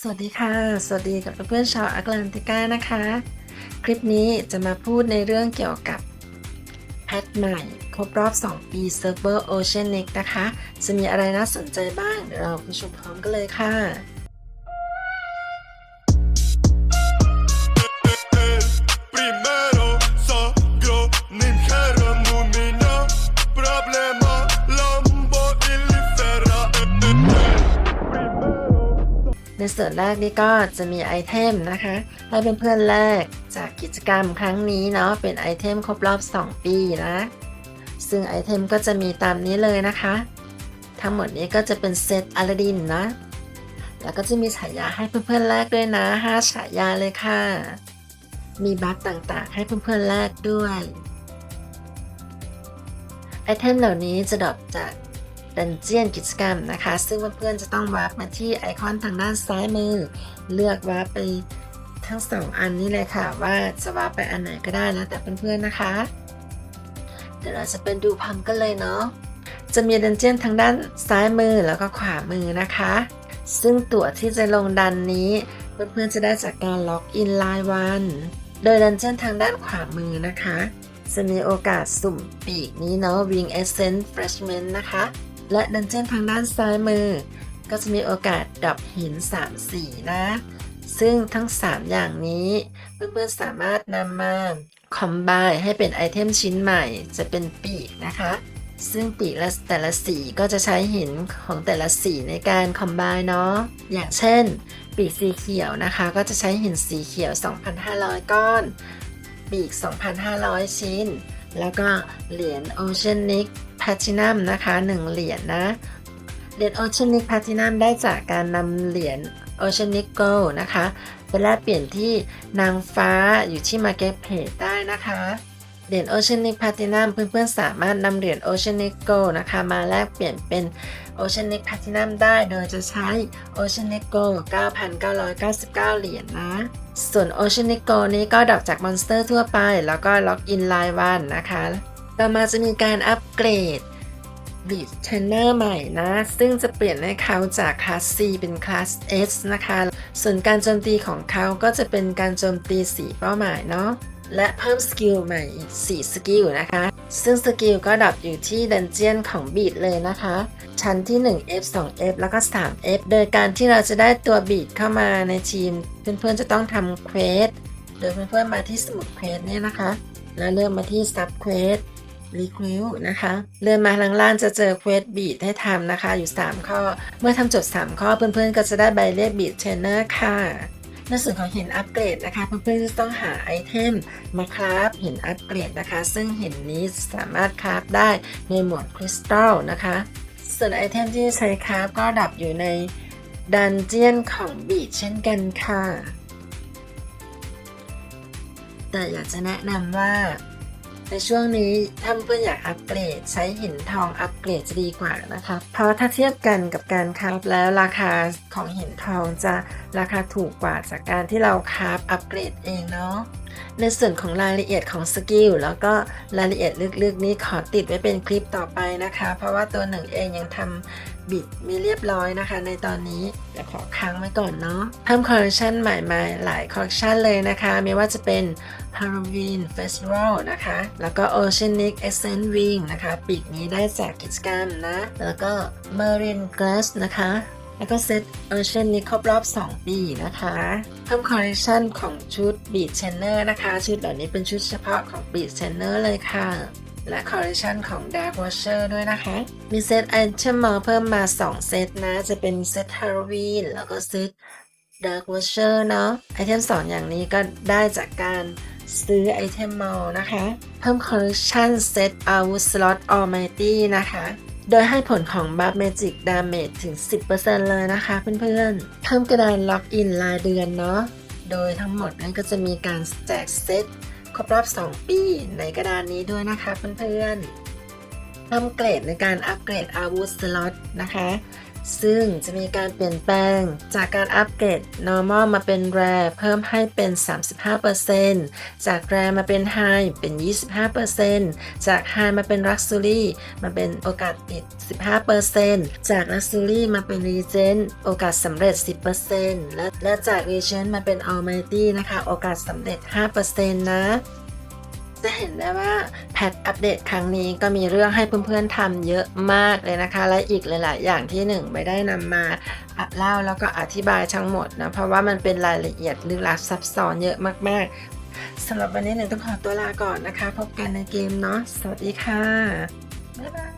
สวัสดีค่ะ สวัสดีกับเพื่อนๆชาวแอตแลนติก้านะคะ คลิปนี้จะมาพูดในเรื่องเกี่ยวกับแพทใหม่ ครบรอบ 2 ปีเซิร์ฟเวอร์ Oceanic นะคะ จะมีอะไรน่าสนใจบ้าง เดี๋ยวเราไปชมพร้อมกันเลยค่ะ ในส่วนแรกนี่ก็จะมีไอเทมนะคะ ให้เพื่อนๆแรกจากกิจกรรมครั้งนี้เนาะเป็นไอเทมครบรอบ 2 ปีนะ ซึ่งไอเทมก็จะมีตามนี้เลยนะคะ ทั้งหมดนี้ก็จะเป็นเซตอลาดินนะ แล้วก็จะมีฉายาให้เพื่อนๆแรกด้วยนะ5ฉายาเลยค่ะ มีบัฟต่างๆ ให้เพื่อนๆแรกด้วยไอเทมเหล่านี้จะดรอปจาก ดันเจียนกิจกรรมนะคะ ซึ่งเพื่อนๆจะต้องวาร์ปมาที่ไอคอนทางด้านซ้ายมือ เลือกวาร์ปไปทั้งสองอันนี้เลยค่ะ ว่าจะวาร์ปไปอันไหนก็ได้แล้วแต่เพื่อนๆนะคะ เดี๋ยวเราจะเป็นดูพัมกันเลยเนาะจะมีดันเจียนทางด้านซ้ายมือแล้วก็ขวามือนะคะ ซึ่งตั๋วที่จะลงดันนี้ เพื่อนๆจะได้จากการล็อกอินรายวัน โดยดันเจียนทางด้านขวามือนะคะ จะมีโอกาสสุ่มปีกนี้เนาะ Wing Essence Freshman นะคะ และดันเจียนทางด้านซ้ายมือ ก็จะมีโอกาสดับหิน 3 สีนะ ซึ่งทั้ง 3 อย่างนี้เพื่อนๆสามารถนำมาคอมไบให้เป็นไอเทมชิ้นใหม่ จะเป็นปีกนะคะ ซึ่งปีกและแต่ละสีก็จะใช้หินของแต่ละสีในการคอมไบเนาะอย่างเช่น ปีกสีเขียวนะคะ ก็จะใช้หินสีเขียว 2,500 ก้อนปีก 2,500 ชิ้น แล้วก็เหรียญ Oceanic พลตินัมนะคะ 1 เหรียญนะเหรียญ Oceanic Platinum ได้จากการนำเหรียญ Oceanic Gold นะคะไปแลกเปลี่ยนที่นางฟ้าอยู่ที่ Marketplace ได้นะคะเหรียญ Oceanic Platinum เพื่อนๆสามารถนำเหรียญ Oceanic Gold นะคะมาแลกเปลี่ยนเป็น Oceanic Platinum ได้โดยจะใช้ Oceanic Gold 9,999 เหรียญนะส่วน Oceanic Gold นี้ก็ดอปจากมอนสเตอร์ทั่วไป แล้วก็ล็อกอินรายวันนะคะ ต่อมาจะมีการอัปเกรดบีดเทรนเนอร์ใหม่นะ ซึ่งจะเปลี่ยนให้เขาจากคลาส C เป็นคลาส S นะคะ ส่วนการโจมตีของเขาก็จะเป็นการโจมตี4เป้าหมายเนาะและเพิ่มสกิลใหม่อีก 4 สกิลนะคะ ซึ่งสกิลก็ดับอยู่ที่ดันเจียนของบีดเลยนะคะ ชั้นที่ 1F 2F แล้วก็ 3F โดยการที่เราจะได้ตัวบีดเข้ามาในทีม เพื่อนๆจะต้องทำเควส โดยเพื่อนๆมาที่สมุดเควสเนี่ยนะคะ แล้วเริ่มมาที่ซับเควส รีควิวนะคะเลื่อนมาทางล่างจะเจอเควสบีดให้ทำนะคะ อยู่ 3 ข้อ เมื่อทำจบ3ข้อเพื่อนๆ ก็จะได้ใบเรียกบีดเทรนเนอร์ค่ะในส่วนของหินอัปเกรดนะคะ เพื่อนๆจะต้องหาไอเทมมาคราฟหินอัปเกรดนะคะ ซึ่งหินนี้สามารถคราฟได้ในหมวดคริสตัลนะคะ ส่วนไอเทมที่ใช้คราฟก็ดับอยู่ในดันเจียนของบีดเช่นกันค่ะ แต่อยากจะแนะนำว่า ในช่วงนี้ถ้าเพื่อนอยากอัปเกรด ใช้หินทองอัปเกรดจะดีกว่านะคะเพราะถ้าเทียบกันกับการคราฟแล้วราคาของหินทองจะราคาถูกกว่าจากการที่เราคราฟอัปเกรดเองเนาะในส่วนของรายละเอียดของสกิลแล้วก็รายละเอียดลึกๆ นี้ขอติดไว้เป็นคลิปต่อไปนะคะ เพราะว่าตัวหนึ่งเองยังทำ บิดมีเรียบร้อยนะคะ ในตอนนี้เดี๋ยวขอค้างไว้ก่อนเนาะเพิ่มคอลเลคชันใหม่มาหลายคอลเลคชันเลยนะคะ ไม่ว่าจะเป็น Halloween Festival นะคะ แล้วก็ Oceanic Essence Wing นะคะ ปีกนี้ได้จากกิจกรรมนะ แล้วก็ Marine Glass นะคะแล้วก็เซต Ocean นี้ครบรอบ 2 ปีนะคะเพิ่มคอลเลคชันของชุด Beat Trainer นะคะ ชุดเหล่านี้เป็นชุดเฉพาะของ Beat Trainer เลยค่ะ และคอลเลคชันของ Dark Watcher ด้วยนะคะ มีเซตไอเทมมอเพิ่มมา 2 เซตนะ จะเป็นเซต Halloween แล้วก็เซต Dark Watcher เนาะไอเทม2อย่างนี้ก็ได้จากการซื้อไอเทมมอลนะคะ เพิ่มคอลเลคชันเซตอาวุธสล็อต Almighty นะคะ โดยให้ผลของบัฟเมจิกดาเมจถึง 10%เลยนะคะเพื่อนๆ เพิ่มกระดานล็อกอินรายเดือนเนาะ โดยทั้งหมดนั้นก็จะมีการแจกเซต ครบรอบ 2 ปีในกระดานนี้ด้วยนะคะเพื่อนๆเพิ่มเกรดในการอัปเกรดอาวุธสล็อตนะคะ ซึ่งจะมีการเปลี่ยนแปลงจากการอัปเกรด normal มาเป็น rare เพิ่มให้เป็น 35%จาก rare มาเป็น high เป็น 25%จาก high มาเป็น luxury มาเป็นโอกาสติด 15%จาก luxury มาเป็น regent โอกาสสำเร็จ 10%และและจาก regent มาเป็น almighty นะคะ โอกาสสำเร็จ 5%นะจะ เห็นได้ว่าแพทอัปเดตครั้งนี้ก็มีเรื่องให้เพื่อนๆทำเยอะมากเลยนะคะ และอีกหลายๆอย่างที่หนึ่งไม่ได้นำมาอัดเล่าแล้วก็อธิบายทั้งหมดนะ เพราะว่ามันเป็นรายละเอียดลึกลับซับซ้อนเยอะมากๆสำหรับวันนี้หนึ่งต้องขอตัวลาก่อนนะคะ พบกันในเกมเนาะสวัสดีค่ะบ๊ายบาย